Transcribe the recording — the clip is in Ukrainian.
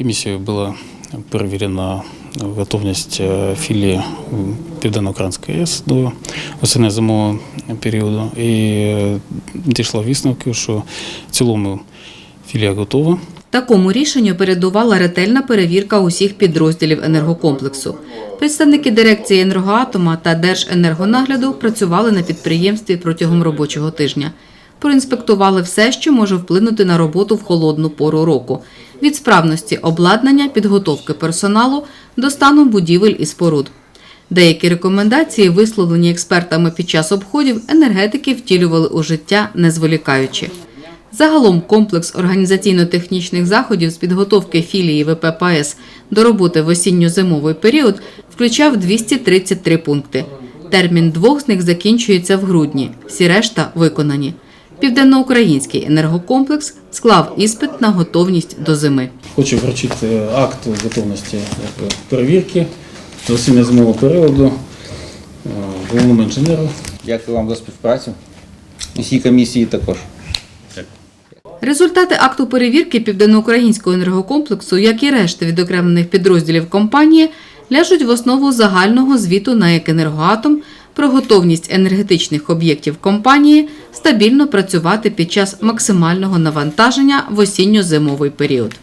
Комісією була перевірена готовність е, філії Південно-Української АЕС до осінньо зимового періоду і е, дійшла висновку, що в цілому філія готова. Такому рішенню передувала ретельна перевірка усіх підрозділів енергокомплексу. Представники дирекції енергоатома та Держенергонагляду працювали на підприємстві протягом робочого тижня. Проінспектували все, що може вплинути на роботу в холодну пору року: від справності обладнання, підготовки персоналу до стану будівель і споруд. Деякі рекомендації, висловлені експертами під час обходів, енергетики втілювали у життя, не зволікаючи. Загалом комплекс організаційно-технічних заходів з підготовки філії ВППС до роботи в осінньо-зимовий період включав 233 пункти. Термін двох з них закінчується в грудні, всі решта виконані. Південноукраїнський енергокомплекс склав іспит на готовність до зими. Хочу вручити акт готовності перевірки до зимового періоду е, головному інженеру. Дякую вам за співпрацю. Усій комісії також. Результати акту перевірки південноукраїнського енергокомплексу, як і решти відокремлених підрозділів компанії, ляжуть в основу загального звіту на «Екенергоатом» про готовність енергетичних об'єктів компанії стабільно працювати під час максимального навантаження в осінньо-зимовий період.